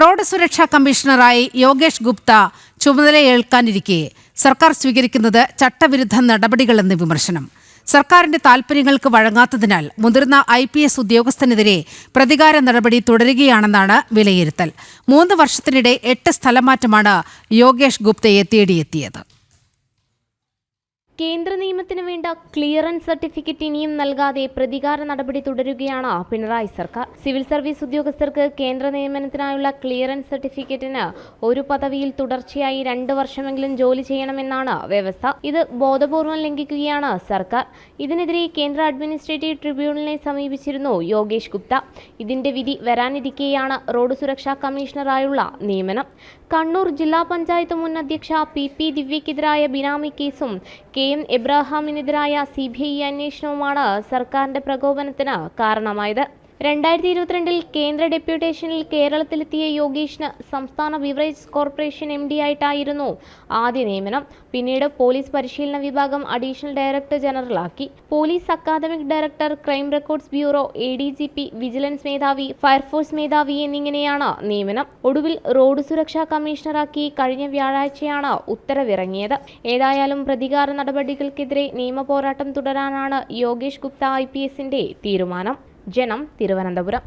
Road സുരക്ഷാ കമ്മീഷണറായി യോഗേഷ് ഗുപ്ത ചുമതലയേൽക്കാനിരിക്കെ സർക്കാർ സ്വീകരിക്കുന്നത് ചട്ടവിരുദ്ധ നടപടികളെന്ന് വിമർശനം. സർക്കാരിന്റെ താൽപര്യങ്ങൾക്ക് വഴങ്ങാത്തതിനാൽ മുതിർന്ന ഐ പി എസ് ഉദ്യോഗസ്ഥനെതിരെ പ്രതികാര നടപടി തുടരുകയാണെന്നാണ് വിലയിരുത്തൽ. മൂന്ന് വർഷത്തിനിടെ എട്ട് സ്ഥലമാറ്റമാണ് യോഗേഷ് ഗുപ്തയെ തേടിയെത്തിയത്. കേന്ദ്ര നിയമത്തിന് വേണ്ട ക്ലിയറൻസ് സർട്ടിഫിക്കറ്റ് ഇനിയും നൽകാതെ പ്രതികാര നടപടി തുടരുകയാണ് പിണറായി സർക്കാർ. സിവിൽ സർവീസ് ഉദ്യോഗസ്ഥർക്ക് കേന്ദ്ര നിയമനത്തിനായുള്ള ക്ലിയറൻസ് സർട്ടിഫിക്കറ്റിന് ഒരു പദവിയിൽ തുടർച്ചയായി രണ്ട് വർഷമെങ്കിലും ജോലി ചെയ്യണമെന്നാണ് വ്യവസ്ഥ. ഇത് ബോധപൂർവം ലംഘിക്കുകയാണ് സർക്കാർ. ഇതിനെതിരെ കേന്ദ്ര അഡ്മിനിസ്ട്രേറ്റീവ് ട്രിബ്യൂണലിനെ സമീപിച്ചിരുന്നു യോഗേഷ് ഗുപ്ത. ഇതിന്റെ വിധി വരാനിരിക്കെയാണ് റോഡ് സുരക്ഷാ കമ്മീഷണറായുള്ള നിയമനം. കണ്ണൂർ ജില്ലാ പഞ്ചായത്ത് മുൻ അധ്യക്ഷ പി പി ദിവ്യക്കെതിരായ ബിനാമി കേസും കെ എം എബ്രാഹാമിനെതിരായ സി ബി ഐ അന്വേഷണവുമാണ് സർക്കാരിന്റെ പ്രകോപനത്തിന് കാരണമായത്. രണ്ടായിരത്തി ഇരുപത്തിരണ്ടിൽ കേന്ദ്ര ഡെപ്യൂട്ടേഷനിൽ കേരളത്തിലെത്തിയ യോഗീഷിന് സംസ്ഥാന ബിവറേജ് കോർപ്പറേഷൻ എം ഡി ആയിട്ടായിരുന്നു ആദ്യ നിയമനം. പിന്നീട് പോലീസ് പരിശീലന വിഭാഗം additional director ജനറലാക്കി. Police academic director crime records bureau A D G P vigilance മേധാവി ഫയർഫോഴ്സ് മേധാവി എന്നിങ്ങനെയാണ് നിയമനം. ഒടുവിൽ റോഡ് സുരക്ഷാ കമ്മീഷണറാക്കി കഴിഞ്ഞ വ്യാഴാഴ്ചയാണ് ഉത്തരവിറങ്ങിയത്. ഏതായാലും പ്രതികാര നടപടികൾക്കെതിരെ നിയമ പോരാട്ടം തുടരാനാണ് യോഗേഷ് ഗുപ്ത ഐ തീരുമാനം. ஜனம் திருவனந்தபுரம்.